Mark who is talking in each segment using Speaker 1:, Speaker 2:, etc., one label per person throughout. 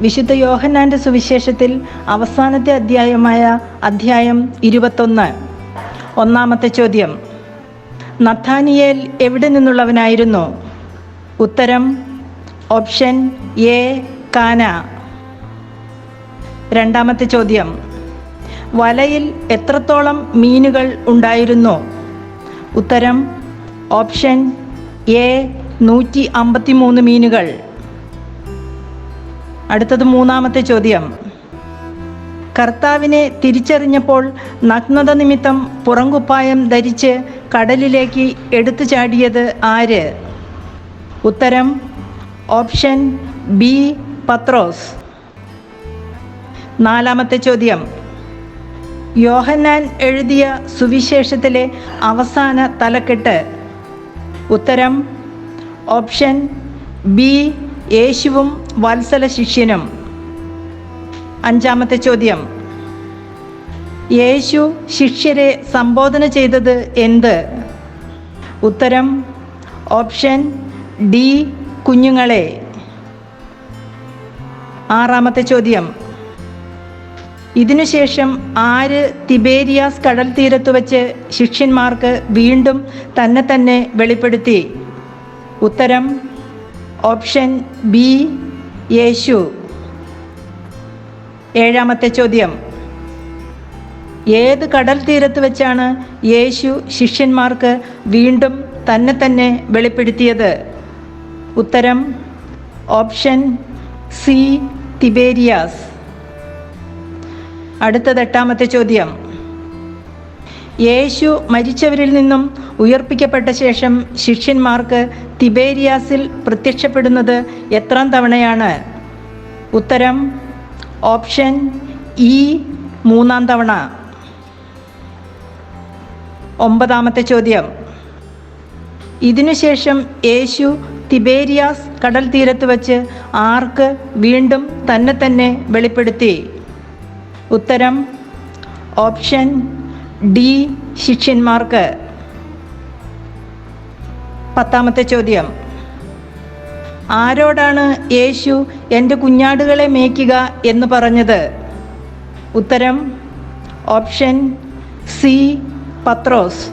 Speaker 1: വിശുദ്ധ യോഹന്നാന്റെ സുവിശേഷത്തിൽ അവസാനത്തെ അധ്യായമായ അധ്യായം ഇരുപത്തൊന്ന്. ഒന്നാമത്തെ ചോദ്യം. നഥാനിയേൽ എവിടെ നിന്നുള്ളവനായിരുന്നു? ഉത്തരം ഓപ്ഷൻ എ കാന. രണ്ടാമത്തെ ചോദ്യം. വലയിൽ എത്രത്തോളം മീനുകൾ ഉണ്ടായിരുന്നു? ഉത്തരം ഓപ്ഷൻ എ നൂറ്റി അമ്പത്തിമൂന്ന് മീനുകൾ. അടുത്തത് മൂന്നാമത്തെ ചോദ്യം. കർത്താവിനെ തിരിച്ചറിഞ്ഞപ്പോൾ നഗ്നത നിമിത്തം പുറങ്കുപ്പായം ധരിച്ച് കടലിലേക്ക് എടുത്തു ചാടിയത് ആര്? ഉത്തരം ഓപ്ഷൻ ബി പത്രോസ്. നാലാമത്തെ ചോദ്യം. യോഹന്നാൻ എഴുതിയ സുവിശേഷത്തിലെ അവസാന തലക്കെട്ട്. ഉത്തരം ഓപ്ഷൻ ബി യേശുവും വത്സല ശിഷ്യനും. അഞ്ചാമത്തെ ചോദ്യം. യേശു ശിഷ്യരെ സംബോധന ചെയ്തത് എന്ത്? ഉത്തരം ഓപ്ഷൻ ഡി കുഞ്ഞുങ്ങളെ. ആറാമത്തെ ചോദ്യം. ഇതിനുശേഷം ആര് തിബേരിയാസ് കടൽ തീരത്ത് വച്ച് ശിഷ്യന്മാർക്ക് വീണ്ടും തന്നെ തന്നെ വെളിപ്പെടുത്തി? ഉത്തരം ഓപ്ഷൻ ബി യേശു. ഏഴാമത്തെ ചോദ്യം. ഏത് കടൽ തീരത്ത് വെച്ചാണ് യേശു ശിഷ്യന്മാർക്ക് വീണ്ടും തന്നെ തന്നെ വെളിപ്പെടുത്തിയത്? ഉത്തരം ഓപ്ഷൻ സി തിബേരിയാസ്. അടുത്തത് എട്ടാമത്തെ ചോദ്യം. യേശു മരിച്ചവരിൽ നിന്നും ഉയർപ്പിക്കപ്പെട്ട ശേഷം ശിഷ്യന്മാർക്ക് തിബേരിയാസിൽ പ്രത്യക്ഷപ്പെടുന്നത് എത്രാം തവണയാണ്? ഉത്തരം ഓപ്ഷൻ ഇ മൂന്നാം തവണ. ഒമ്പതാമത്തെ ചോദ്യം. ഇതിനുശേഷം യേശു തിബേരിയാസ് കടൽ തീരത്ത് വച്ച് ആർക്ക് വീണ്ടും തന്നെ തന്നെ വെളിപ്പെടുത്തി? ഉത്തരം ഓപ്ഷൻ ഡി ശിഷ്യന്മാർക്ക് പത്താമത്തെ ചോദ്യം. ആരോടാണ് യേശു എന്റെ കുഞ്ഞാടുകളെ മേയ്ക്കുക എന്ന് പറഞ്ഞത്? ഉത്തരം ഓപ്ഷൻ സി പത്രോസ്.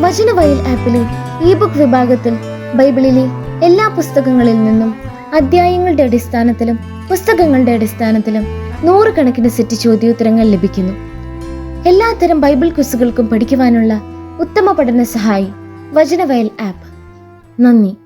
Speaker 2: വചനവയൽ ആപ്പിലെ ഇ ബുക്ക് വിഭാഗത്തിൽ ബൈബിളിലെ എല്ലാ പുസ്തകങ്ങളിൽ നിന്നും അധ്യായങ്ങളുടെ അടിസ്ഥാനത്തിലും പുസ്തകങ്ങളുടെ അടിസ്ഥാനത്തിലും നൂറുകണക്കിന് സെറ്റ് ചോദ്യോത്തരങ്ങൾ ലഭിക്കുന്നു. എല്ലാത്തരം ബൈബിൾ ക്വിസുകൾക്കും പഠിക്കുവാനുള്ള ഉത്തമ പഠന സഹായി വചനവയൽ ആപ്പ്. നന്ദി.